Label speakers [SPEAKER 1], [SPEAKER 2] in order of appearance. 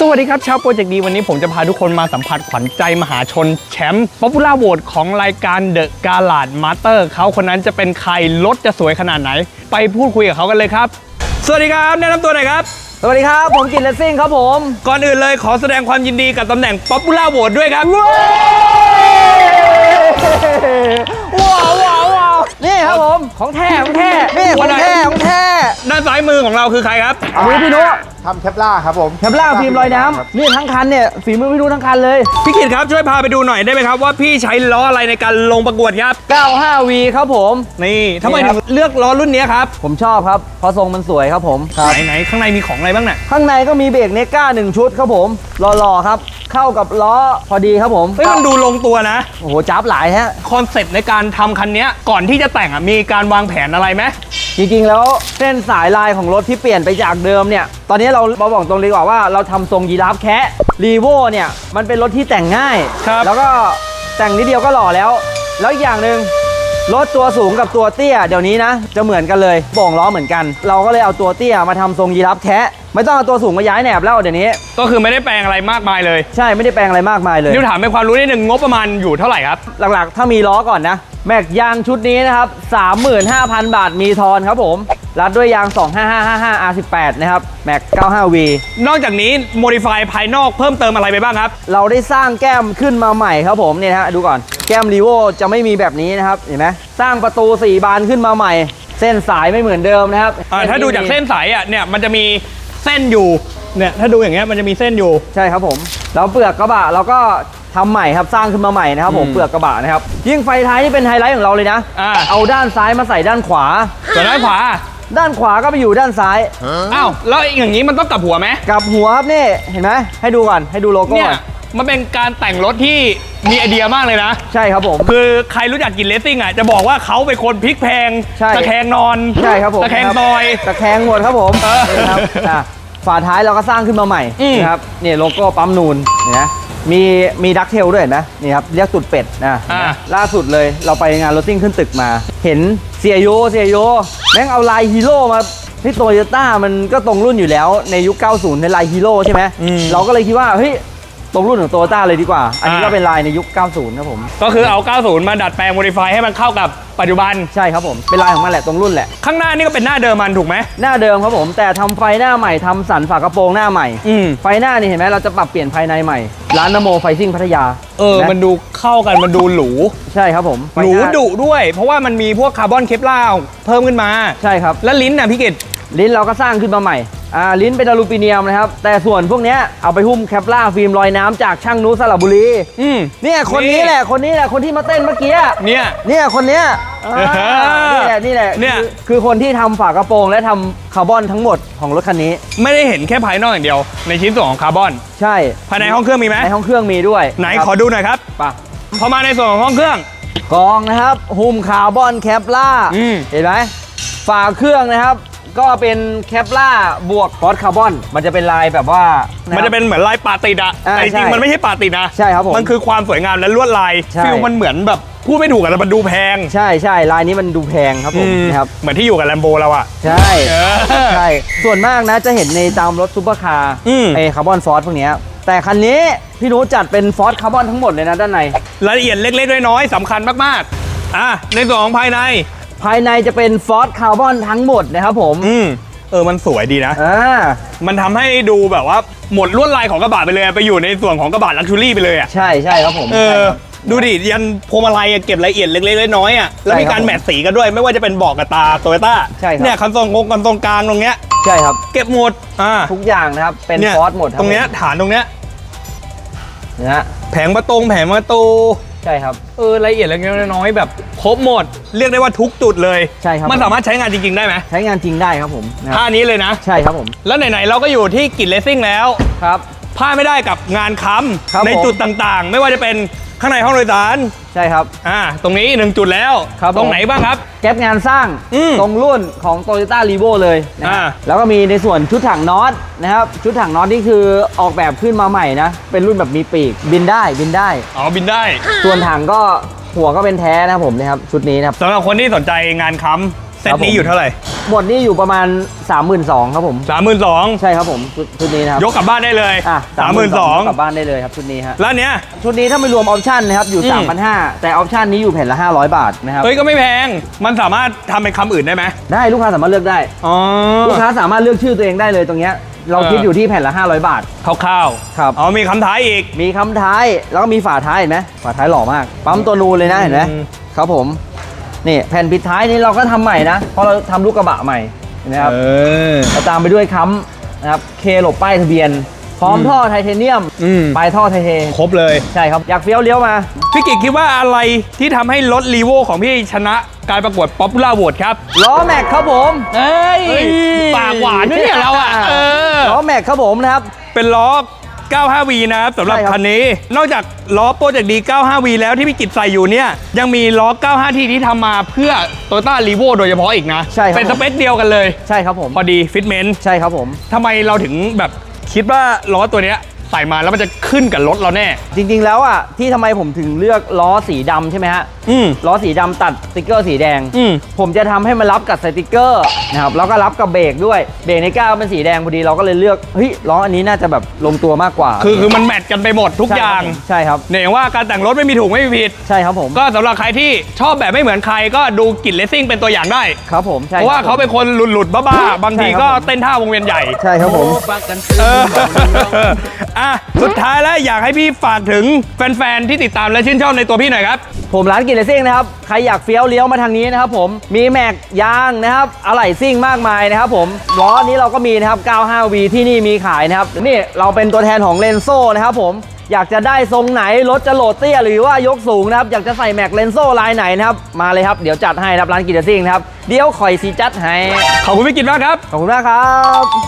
[SPEAKER 1] สวัสดีครับ ชาวโปรเจกต์ดีวันนี้ผมจะพาทุกคนมาสัมผัสขวัญใจมหาชน แชมป์ป๊อปปูล่าโหวตของรายการเดอะกาลาดมาสเตอร์เขาคนนั้นจะเป็นใครรถจะสวยขนาดไหน ไปพูดคุยกับเขากันเลยครับ สวัสดีครับ แนะนำตัวหน่อยครับ
[SPEAKER 2] สวัสดีครับ ผมกินเลสซิ่งครับผม
[SPEAKER 1] ก่อนอื่นเลยขอแสดงความยินดีกับตำแหน่งป๊อปปูล่าโหวตด้วยครับ
[SPEAKER 2] ว้าวว้าวว้าวนี่ครับผมของแท้ของแท้นี่ของแท้ของแท้
[SPEAKER 1] ด้านซ้ายมือของเราคือใครครับ
[SPEAKER 2] อันนี้พี่นุ
[SPEAKER 3] ทำแคปล่าครับผม
[SPEAKER 2] แคปล่าฟิล์มลอยน้ำนี่ทั้งคันเนี่ยฝีมือพี่นุทั้งคันเลย
[SPEAKER 1] พี่กิตครับช่วยพาไปดูหน่อยได้ไหมครับว่าพี่ใช้ล้ออะไรในการลงประกวดครับ
[SPEAKER 2] 95V ครับผม
[SPEAKER 1] นี่ทำไม
[SPEAKER 2] นี่ครั
[SPEAKER 1] ถึ
[SPEAKER 2] บ
[SPEAKER 1] งเลือกล้อรุ่นนี้ครับ
[SPEAKER 2] ผมชอบครับเพราะทรงมันสวยครับผมครับ
[SPEAKER 1] ไหนไหนข้างในมีของอะไรบ้างน่ะ
[SPEAKER 2] ข้างในก็มีเบรกเนก้าหนึ่งชุดครับผมหล่อๆครับ เข้ากับล้อพอดีครับผม
[SPEAKER 1] เฮ้ยมันดูลงตัวนะ
[SPEAKER 2] โอ้โหจับหลายฮะ
[SPEAKER 1] คอนเซ็ปต์ในการทำคันเนี้ยก่อนที่จะแต่งอะมีการวางแผนอะไรไหม
[SPEAKER 2] จริงๆแล้วเส้นสายลายของรถที่เปลี่ยนไปจากเดิมเนี่ย ตอนนี้เราเราบอกตรงเลยดีกว่าว่าเราทำทรงยีราฟแคะรีโวเนี่ยมันเป็นรถที่แต่งง่าย
[SPEAKER 1] ครับ
[SPEAKER 2] แล้วก็แต่งนิดเดียวก็หล่อแล้ว แล้วอีกอย่างหนึ่งรถตัวสูงกับตัวเตี้ยเดี๋ยวนี้นะ จะเหมือนกันเลยโป่งล้อเหมือนกัน เราก็เลยเอาตัวเตี้ยมาทำทรงยีราฟแคะไม่ต้องเอาตัวสูงมาย้ายแหนบแล้วเดี๋ยวนี้
[SPEAKER 1] ก็คือไม่ได้แปลงอะไรมากมายเลย
[SPEAKER 2] ใช่ไม่ได้แปลงอะไรมากมายเลย
[SPEAKER 1] นิวถามเป็นความรู้นิดหนึ่งงบประมาณอยู่เท่าไหร่ครับ
[SPEAKER 2] หลักๆ ถ้ามีล้อก่อนนะ แม็กยางชุดนี้นะครับ 35,000 บาทมีทอนครับผม รัดด้วยยาง 25555 R18 นะครับ แม็ก 95V
[SPEAKER 1] นอกจากนี้โมดิฟายภายนอกเพิ่มเติมอะไรไปบ้างครับ
[SPEAKER 2] เราได้สร้างแก้มขึ้นมาใหม่ครับผมเนี่ยนะฮะดูก่อน แก้มรีโวจะไม่มีแบบนี้นะครับ เห็นไหมสร้างประตู 4 บานขึ้นมาใหม่ เส้นสายไม่เหมือนเดิมนะครับ
[SPEAKER 1] อ่าถ้าดูจากเส้นสายอะเนี่ยมันจะมีเส้นอยู่เนี่ยถ้าดูอย่างเงี้ยมันจะมีเส้นอยู่
[SPEAKER 2] ใช่ครับผม แล้วเปลือกกระบะเราก็ ทำใหม่ครับสร้างขึ้นมาใหม่นะครับผม
[SPEAKER 1] อืม
[SPEAKER 2] เปลือกกระบะนะครับยิ่งไฟท้ายนี่เป็นไฮไลท์ของเราเลยนะ
[SPEAKER 1] อ่า
[SPEAKER 2] เอาด้านซ้ายมาใส่ด้านขวา
[SPEAKER 1] ส่วนด้านขวา
[SPEAKER 2] ด้านขวาก็ไปอยู่ด้านซ้าย
[SPEAKER 1] อ้าวแล้วอย่างนี้มันต้องกลับหัวไหม
[SPEAKER 2] กลับหัวครับนี่เห็นไหมให้ดูก่อนให้ดูโลโก้
[SPEAKER 1] เนี่ย
[SPEAKER 2] ก่อน
[SPEAKER 1] มันเป็นการแต่งรถที่มีไอเดียมากเลยนะ
[SPEAKER 2] ใช่ครับผม
[SPEAKER 1] คือใครรู้จักกินเลสซิ่งอะจะบอกว่าเขาเป็นคนพลิกแพง
[SPEAKER 2] ใช่
[SPEAKER 1] ตะแคงนอน
[SPEAKER 2] ใช่ครับผม
[SPEAKER 1] ตะแคง
[SPEAKER 2] รับ
[SPEAKER 1] ซอย
[SPEAKER 2] ตะแคงหมดครับผม
[SPEAKER 1] เออ
[SPEAKER 2] นี่ครับอะฝาท้ายเราก็สร้างขึ้นมาใหม่
[SPEAKER 1] อืม
[SPEAKER 2] นะครับนี่โลโก้ปั๊มนูนเห็นไหม มีมีดักเทลด้วยเห็นไหมนี่ครับเรียกตุดเป็ดนะเห็นไหมล่าสุดเลยเราไปงานรถซิ่งขึ้นตึกมา เห็นเสียโยเสียโยแม่งเอาลายฮีโร่มาที่โตโยต้ามันก็ตรงรุ่นอยู่แล้วในยุค 90 ในลายฮีโร่ใช่ไหมเราก็เลยคิดว่าเฮ้ย ตรงรุ่นของโตโยต้าเลยดีกว่า อันนี้ก็เป็นลายในยุค 90 ครับผม
[SPEAKER 1] ก็คือเอา 90 มาดัดแปลงโมดิฟายให้มันเข้ากับปัจจุบัน
[SPEAKER 2] ใช่ครับผม เป็นลายของมันแหละตรงรุ่นแหละ
[SPEAKER 1] ข้างหน้านี่ก็เป็นหน้าเดิมมันถูกไหม
[SPEAKER 2] หน้าเดิมครับผม แต่ทำไฟหน้าใหม่ทำสันฝากระโปรงหน้าใหม่
[SPEAKER 1] อืม
[SPEAKER 2] ไฟหน้านี่เห็นไหมเราจะปรับเปลี่ยนภายในใหม่ ร้านนโมไฟซิ่งพัทยา
[SPEAKER 1] เออ
[SPEAKER 2] นะ
[SPEAKER 1] มันดูเข้ากัน มันดูหรู
[SPEAKER 2] ใช่ครับผมไฟ
[SPEAKER 1] หรู
[SPEAKER 2] น้า
[SPEAKER 1] ดุด้วย เพราะว่ามันมีพวกคาร์บอนเคปลาร์เพิ่มขึ้นมา
[SPEAKER 2] ใช่ครับ
[SPEAKER 1] แล้วลิ้นน่ะพี่กิต
[SPEAKER 2] ลิ้นเราก็สร้างขึ้นมาใหม่ อ่าลิ้นเป็นอลูมิเนียมนะครับ แต่ส่วนพวกเนี้ยเอาไปหุ้มแคปล่าฟิล์มลอยน้ำจากช่างนุสระบุรี
[SPEAKER 1] อืม
[SPEAKER 2] เนี่ยคนนี้แหละคนนี้แหละคนที่มาเต้นเมื่อกี้
[SPEAKER 1] เนี่ย
[SPEAKER 2] เนี่ยคนเนี้ยอ่านี่แหละนี่แหละ
[SPEAKER 1] เนี่ย
[SPEAKER 2] คือคือคนที่ทำฝากระโปรงและทำคาร์บอนทั้งหมดของรถคันนี้
[SPEAKER 1] ไม่ได้เห็นแค่ภายนอกอย่างเดียว ในชิ้นส่วนของคาร์บอน
[SPEAKER 2] ใช่
[SPEAKER 1] ภายในห้องเครื่องมีไหม
[SPEAKER 2] ในห้องเครื่องมีด้วย
[SPEAKER 1] ไหน
[SPEAKER 2] ครับ
[SPEAKER 1] ขอดูหน่อยครับ
[SPEAKER 2] ไปะ
[SPEAKER 1] พอมาในส่วนของห้องเครื่อง
[SPEAKER 2] กองนะครับหุ้มคาร์บอนแคปล่า
[SPEAKER 1] อืม
[SPEAKER 2] เห็นไหมฝาเครื่องนะครับ ก็เป็นแคปล่าบวกฟอสคาร์บอน มันจะเป็นลายแบบว่า
[SPEAKER 1] มั
[SPEAKER 2] มัน
[SPEAKER 1] จะเป็นเหมือนลายปาติดอะ
[SPEAKER 2] อ่า
[SPEAKER 1] แต่จริง
[SPEAKER 2] ใช่
[SPEAKER 1] ๆมันไม่ใช่ปาติดนะ
[SPEAKER 2] ใช่ครับผม
[SPEAKER 1] มันคือความสวยงามและลวดลาย
[SPEAKER 2] ใช่
[SPEAKER 1] ฟิลมันเหมือนแบบพูดไม่ถูกอะแต่มันดูแพง
[SPEAKER 2] ใช่ใช่ลายนี้มันดูแพงครับผม
[SPEAKER 1] อืม
[SPEAKER 2] นะครับ
[SPEAKER 1] เหมือนที่อยู่กับแลมโบเราอะ
[SPEAKER 2] ใช่
[SPEAKER 1] เออ
[SPEAKER 2] ใช่ ส่วนมากนะจะเห็นในตามรถซูเปอร์คาร์
[SPEAKER 1] อืม
[SPEAKER 2] ไอคาร์บอนฟอสพวกเนี้ยแต่คันนี้พี่หนูจัดเป็นฟอสคาร์บอนทั้งหมดเลยนะด้านใน
[SPEAKER 1] รายละเอียดเล็กๆน้อยๆสำคัญมากๆ อะในส่วนของภายใน
[SPEAKER 2] ภายในจะเป็นฟอสคาร์บอนทั้งหมดนะครับผม
[SPEAKER 1] อืมเออมันสวยดีนะ
[SPEAKER 2] อ่า
[SPEAKER 1] มันทำให้ดูแบบว่าหมดลวดลายของกระบะไปเลย ไปอยู่ในส่วนของกระบะลักชัวรี่ไปเลยอะ
[SPEAKER 2] ใช่ใช่ครับผม
[SPEAKER 1] เออ
[SPEAKER 2] ใช่ครับ
[SPEAKER 1] ดูดิ ยันพวงมาลัยอะเก็บรายละเอียดเล็กๆน้อยๆอะ แล้วมี
[SPEAKER 2] ใช่ครับ
[SPEAKER 1] การแมทสีกันด้วย ไม่ว่าจะเป็นเบอกกับตาโตโยต้า
[SPEAKER 2] ใช่ครับ
[SPEAKER 1] เนี่ยคันทรงกงคันทรงกลางตรงเนี้ย
[SPEAKER 2] ใช่ครับ
[SPEAKER 1] เก็บหมด อ่า
[SPEAKER 2] ทุกอย่างนะครับ เป็น
[SPEAKER 1] เนี่ย
[SPEAKER 2] ฟอสหมดคบ
[SPEAKER 1] ตรงเนี้ยฐานตรงเนี้ย
[SPEAKER 2] นะฮะ
[SPEAKER 1] แผงประตงแผงประตู
[SPEAKER 2] ใช่ครับ
[SPEAKER 1] เออรายละเอียดเล็กๆน้อยๆแบบครบหมด เรียกได้ว่าทุกจุดเลย
[SPEAKER 2] ใช่ครับ
[SPEAKER 1] มันสามารถใช้งานจริง ๆ ได้ไหม
[SPEAKER 2] ใช้งานจริงได้ครับผมนะค
[SPEAKER 1] ท่า
[SPEAKER 2] รับ
[SPEAKER 1] นี้เลยนะ
[SPEAKER 2] ใช่ครับผม
[SPEAKER 1] แล้วไหนๆเราก็อยู่ที่กิจเลสซิ่งแล้ว
[SPEAKER 2] ครับ
[SPEAKER 1] พลาดไม่ได้กับงานค้
[SPEAKER 2] ครับำ
[SPEAKER 1] ใน
[SPEAKER 2] ผม
[SPEAKER 1] จุดต่างๆ ไม่ว่าจะเป็น ข้างในห้องโดยสาร
[SPEAKER 2] ใช่ครับ
[SPEAKER 1] อ่าตรงนี้หนึ่งจุดแล้ว
[SPEAKER 2] ครับผม
[SPEAKER 1] ตรงไหนบ้างครับ
[SPEAKER 2] แก๊ปงานสร้าง
[SPEAKER 1] อืม
[SPEAKER 2] ตรงรุ่นของ Toyota r e v o เลยนะครับ
[SPEAKER 1] อ่า
[SPEAKER 2] แล้วก็มีในส่วนชุดถังน็อตนะครับ ชุดถังน็อตนี่คือออกแบบขึ้นมาใหม่นะ เป็นรุ่นแบบมีปีก บินได้บินได้
[SPEAKER 1] อ๋อบินได้
[SPEAKER 2] ส่วนถังก็หัวก็เป็นแท้นะครับผมนะครับชุดนี้นะครับ
[SPEAKER 1] สำหรับคนที่สนใจงานค้ำ เซตนี้อยู่เท่าไหร่
[SPEAKER 2] หมดนี่อยู่ประมาณ 32,000ครับผม
[SPEAKER 1] สามหมื่นสอง
[SPEAKER 2] ใช่ครับผมชุดชุดนี้นะครับ
[SPEAKER 1] ยกกลับบ้านได้เลย
[SPEAKER 2] อะ
[SPEAKER 1] สามหมื่นสอง
[SPEAKER 2] กลับบ้านได้เลยครับชุดนี้ฮะ
[SPEAKER 1] แล้วเนี้ย
[SPEAKER 2] ชุดนี้ถ้าไม่รวมออปชั่นนะครับอยู่
[SPEAKER 1] อืม
[SPEAKER 2] 3,500แต่ออปชั่นนี้อยู่แผ่นละ 500 บาทนะครับ
[SPEAKER 1] เฮ้ยก็ไม่แพง มันสามารถทำเป็นคำอื่นได้ไหม
[SPEAKER 2] ได้ลูกค้าสามารถเลือกได้
[SPEAKER 1] อ๋อ
[SPEAKER 2] ลูกค้าสามารถเลือกชื่อตัวเองได้เลยตรงเนี้ยเรา
[SPEAKER 1] เออ
[SPEAKER 2] คิดอยู่ที่แผ่นละ 500 บาท
[SPEAKER 1] คร่าว
[SPEAKER 2] ครับ
[SPEAKER 1] ๆอ๋อมีคำท้ายอีก
[SPEAKER 2] มีคำท้ายแล้วก็มีฝาท้ายเห็นไหมฝาท้ายหล่อมาก ปั๊มตัวนูนเลยนะเห็นไหม
[SPEAKER 1] อืม
[SPEAKER 2] ครับผม นี่แผ่นปิดท้ายนี้เราก็ทำใหม่นะ เพราะเราทำลูกกระบะใหม่เห็นไหมครับ
[SPEAKER 1] เออ
[SPEAKER 2] เราตามไปด้วยค้ำนะครับเคหลบป้ายทะเบียน พร้อม
[SPEAKER 1] อืม
[SPEAKER 2] ท่อไทเทเนียม
[SPEAKER 1] อืม
[SPEAKER 2] ปลายท่อไทเท
[SPEAKER 1] ครบเลย
[SPEAKER 2] ใช่ครับ อยากเฟี้ยวเลี้ยวมา
[SPEAKER 1] พี่กิจคิดว่าอะไรที่ทำให้รถรีโวของพี่ชนะการประกวดป๊อปปูล่าโหวตครับ
[SPEAKER 2] ล้อแม็กครับผม
[SPEAKER 1] เฮ้ย
[SPEAKER 2] เฮ้ย
[SPEAKER 1] ปากหวานด้วยเนี่ยเราอะเออ
[SPEAKER 2] ล้อแม็กครับผมนะครับ
[SPEAKER 1] เป็นล้อ 95V นะครับสำหรับ
[SPEAKER 2] ใช่ครับ
[SPEAKER 1] คันนี้ นอกจากล้อโปรเจกต์ดี 95V แล้วที่พี่กิจใส่อยู่เนี่ย ยังมีล้อ 95T ที่ทำมาเพื่อ t o y ต้ารีโวโดยเฉพาะอีกนะ
[SPEAKER 2] ใช่ครับ
[SPEAKER 1] เป็นสเปคเดียวกันเลย
[SPEAKER 2] ใช่ครับผม
[SPEAKER 1] พอดีฟิตเมนต์
[SPEAKER 2] ใช่ครับผม
[SPEAKER 1] ทำไมเราถึงแบบคิดว่าล้อตัวเนี้ย ใส่มาแล้วมันจะขึ้นกับรถเราแน่
[SPEAKER 2] จริงๆแล้วอะที่ทำไมผมถึงเลือกล้อสีดำใช่ไหมฮะ
[SPEAKER 1] อืม
[SPEAKER 2] ล้อสีดำตัดสติกเกอร์สีแดง
[SPEAKER 1] อืม
[SPEAKER 2] ผมจะทำให้มันรับกับสติกเกอร์นะครับแล้วก็รับกับเบรกด้วยเบรกในก้าวเป็นสีแดงพอดีเราก็เลยเลือกเฮ้ยล้ออันนี้น่าจะแบบลงตัวมากกว่า
[SPEAKER 1] คือคือมันแมทกันไปหมดทุกอย่าง
[SPEAKER 2] ใช่ครับ
[SPEAKER 1] เนี่ยอย่างว่าการแต่งรถไม่มีถูกไม่มีผิด
[SPEAKER 2] ใช่ครับผม
[SPEAKER 1] ก็สำหรับใครที่ชอบแบบไม่เหมือนใครก็ดูกิจเลสซิ่งเป็นตัวอย่างได้
[SPEAKER 2] ครับผมใช่
[SPEAKER 1] เพราะว่า
[SPEAKER 2] คบ
[SPEAKER 1] เขาเป็นคนหลุดหลุดๆบ้าๆ บางที
[SPEAKER 2] ใช่ครับ
[SPEAKER 1] ก็
[SPEAKER 2] ผม
[SPEAKER 1] เต้นท่าวงเวียนใหญ่
[SPEAKER 2] ใช่ครับผม
[SPEAKER 1] เอออะสุดท้ายแล้วอยากให้พี่ฝากถึงแฟนๆที่ติดตามและชื่นชอบในตัวพี่หน่อยครับ
[SPEAKER 2] ผมร้านกินเลซิ่งนะครับ ใครอยากเฟี้ยวเลี้ยวมาทางนี้นะครับผม มีแม็กยางนะครับ อะไหล่ซิ่งมากมายนะครับผม ล้อนี้เราก็มีนะครับ 95V ที่นี่มีขายนะครับ นี่เราเป็นตัวแทนของเลนโซนะครับผม อยากจะได้ทรงไหน รถจะโหลดเตี้ยหรือว่ายกสูงนะครับ อยากจะใส่แม็กเลนโซลายไหนนะครับ มาเลยครับ เดี๋ยวจัดให้นะครับร้านกินเลซิ่งนะครับ เดี๋ยวคอยซีจัดให้
[SPEAKER 1] ขอบคุณพี่กิจมากครับ
[SPEAKER 2] ขอบคุณมากครับ